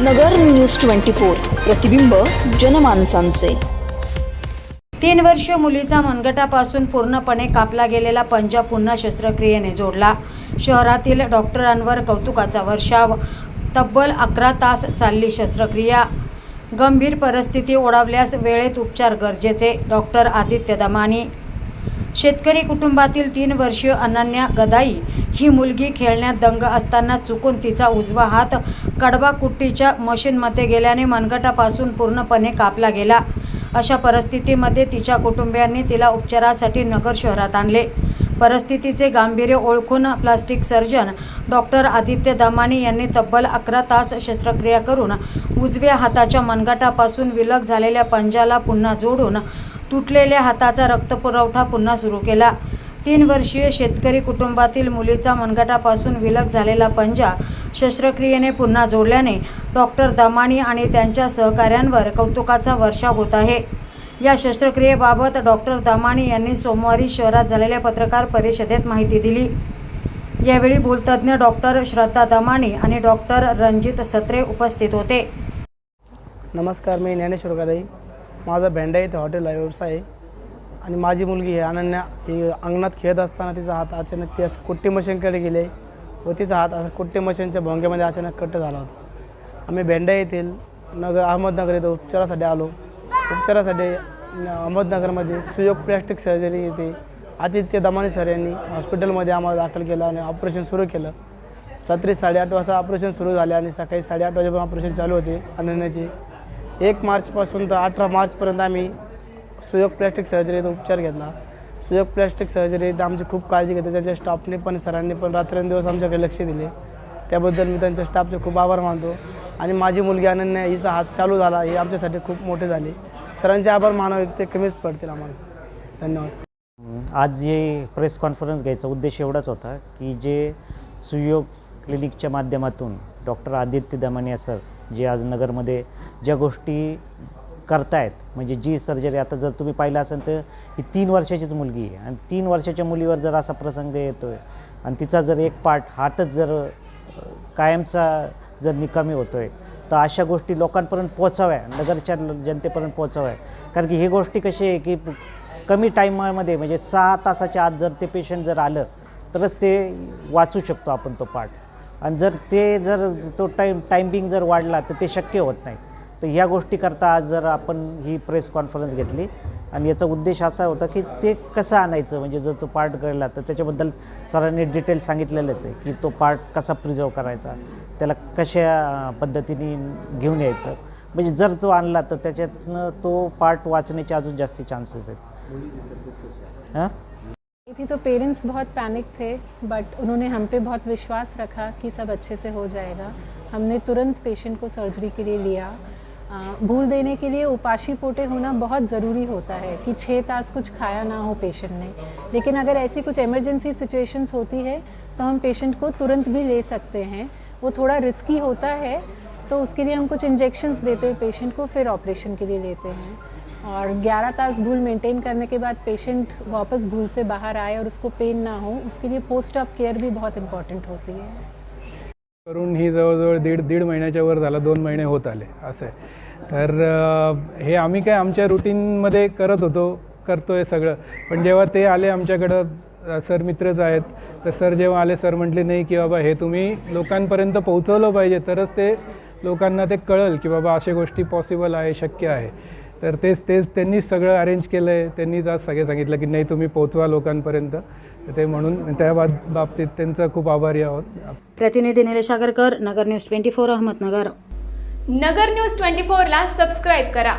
नगर news twenty four प्रतिबिंब जनमानसांचे. तीन वर्ष मुलीचा मनगटापासून पूर्णपणे कापला गेलेला पंजा पुन्हा शस्त्रक्रियेने जोडला. शहरातील डॉक्टरांवर कौतुकाचा वर्षाव. तब्बल अकरा तास चालली शस्त्रक्रिया. गंभीर परिस्थिती ओढावल्यास वेळेत उपचार गरजेचे डॉक्टर आदित्य दमानी. शेतकरी कुटुंबातील तीन वर्षीय अनन्या गदाई ही मुलगी खेळण्यात दंग असताना चुकून तिचा उजवा हात कडबा कुट्टीच्या मशीनमध्ये गेल्याने मनगटापासून पूर्णपणे कापला गेला. अशा परिस्थितीमध्ये तिच्या कुटुंबियांनी तिला उपचारासाठी नगर शहरात आणले. परिस्थितीचे गांभीर्य ओळखून plastic surgeon doctor Aditya Damani यांनी तब्बल अकरा तास शस्त्रक्रिया करून उजव्या हाताच्या मनगटापासून विलग झालेल्या पंजाला पुन्हा जोडून तुटलेल्या हाताचा रक्तपुरवठा पुन्हा सुरू केला. तीन वर्षीय शेतकरी कुटुंबातील मुलीचा मनगटापासून विलग झालेला पंजा शस्त्रक्रियेने पुन्हा जोडल्याने डॉक्टर दमाणी आणि त्यांच्या सहकाऱ्यांवर कौतुकाचा वर्षाव होत आहे. या शस्त्रक्रियेबाबत डॉक्टर दमाणी यांनी सोमवारी शहरात झालेल्या पत्रकार परिषदेत माहिती दिली. यावेळी भूलतज्ञ डॉक्टर श्रद्धा दमाणी आणि डॉक्टर रणजित सत्रे उपस्थित होते. नमस्कार मी ज्ञानेश्वर गदाई माझा भेंडा इथे हॉटेल आहे व्यवसाय आहे. आणि माझी मुलगी आहे अनन्या ही अंगणात खेळत असताना तिचा हात अचानक ती असं कुट्टी मशीनकडे गेले व तिचा हात असं कुट्टी मशीनच्या भोंग्यामध्ये अचानक कट झाला होता. आम्ही भेंडा येथील नगर अहमदनगर येथे उपचारासाठी आलो. उपचारासाठी अहमदनगरमध्ये सुयोग प्लॅस्टिक सर्जरी येते आदित्य दमानी सर यांनी हॉस्पिटलमध्ये आम्हाला दाखल केलं आणि ऑपरेशन सुरू केलं. रात्री साडेआठ वाजता ऑपरेशन सुरू झाले आणि सकाळी साडेआठ वाजेपर्यंत ऑपरेशन चालू होते अनन्याचे. एक मार्चपासून तर अठरा मार्चपर्यंत आम्ही सुयोग प्लॅस्टिक सर्जरीचा उपचार घेतला. सुयोग प्लॅस्टिक सर्जरीत आमची खूप काळजी घेते त्याच्या स्टाफने पण सरांनी पण रात्रंदिवस आमच्याकडे लक्ष दिले. त्याबद्दल मी त्यांच्या स्टाफचे खूप आभार मानतो. आणि माझी मुलगी अनन्या हिचा हात चालू झाला. हे आमच्यासाठी खूप मोठे झाले. सरांचे आभार मानावे ते कमीच पडतील आम्हाला. धन्यवाद. आज जे प्रेस कॉन्फरन्स घ्यायचा उद्देश एवढाच होता की जे सुयोग क्लिनिकच्या माध्यमातून डॉक्टर आदित्य दमानिया सर जे आज नगरमध्ये ज्या गोष्टी करतायत. म्हणजे जी सर्जरी आता जर तुम्ही पाहिलं असेल तर ही तीन वर्षाचीच मुलगी आहे. आणि तीन वर्षाच्या मुलीवर जर असा प्रसंग येतो आहे आणि तिचा जर एक पार्ट हातच जर कायमचा जर निकामी होतो आहे तर अशा गोष्टी लोकांपर्यंत पोचाव्या नगरच्या जनतेपर्यंत पोचाव्या कारण की ही गोष्टी कशी आहे की कमी टाईमामध्ये म्हणजे सहा तासाच्या आत जर ते पेशंट जर आलं तरच ते वाचू शकतो आपण तो पार्ट आणि जर ते जर तो टाईम टायमिंग जर वाढला तर ते शक्य होत नाही. तर ह्या गोष्टीकरता आज जर आपण ही प्रेस कॉन्फरन्स घेतली आणि याचा उद्देश असा होता की ते कसं आणायचं? म्हणजे जर तो पार्ट कळला तर त्याच्याबद्दल सरांनी डिटेल सांगितलेलंच आहे की तो पार्ट कसा प्रिझर्व करायचा? त्याला कशा पद्धतीने घेऊन यायचं? म्हणजे जर तो आणला तर त्याच्यातनं तो पार्ट वाचण्याचे अजून जास्ती चान्सेस आहेत. हां? थी तो पेरेंट्स बहुत पैनिक थे बट उन्होंने हम पे बहुत विश्वास रखा कि सब अच्छे से हो जाएगा। हमने तुरंत पेशेंट को सर्जरी के लिए लिया। भूल देने के लिए उपाशी पोटे होना बहुत ज़रूरी होता है कि छः तास कुछ खाया ना हो पेशेंट ने। लेकिन अगर ऐसी कुछ इमरजेंसी सिचुएशंस होती है तो हम पेशेंट को तुरंत भी ले सकते हैं। वो थोड़ा रिस्की होता है तो उसके लिए हम कुछ इंजेक्शंस देते हैं पेशेंट को, फिर ऑपरेशन के लिए लेते हैं। और 11 तास भूल मेंटेन करने के बाद पेशेंट वापस भूल से बाहर आए और उसको पेन ना हो, उसके लिए पोस्ट ऑप केयर भी बहुत इंपॉर्टेंट होती है। करून ही जवळजवळ दीड दीड महिन्याच्या वर झाला दोन महिने होत आले असं आहे. तर हे आम्ही काय आमच्या रुटीनमध्ये करत होतो करतो आहे सगळं. पण जेव्हा ते आले आमच्याकडं सर मित्रच आहेत. तर सर जेव्हा आले सर म्हटले नाही की बाबा हे तुम्ही लोकांपर्यंत पोहोचवलं पाहिजे. तरच ते लोकांना ते कळल की बाबा अशा गोष्टी पॉसिबल आहे शक्य आहे. तर तेच तेच त्यांनीच सगळं अरेंज केलं आहे त्यांनीच आज सगळे सांगितलं की नाही तुम्ही पोहोचवा लोकांपर्यंत. तर ते म्हणून त्या बाब बाबतीत त्यांचा खूप आभारी आहोत. प्रतिनिधी Nilesh Agarkar Nagar news twenty four Ahmednagar. Nagar news twenty फोरला सबस्क्राईब करा.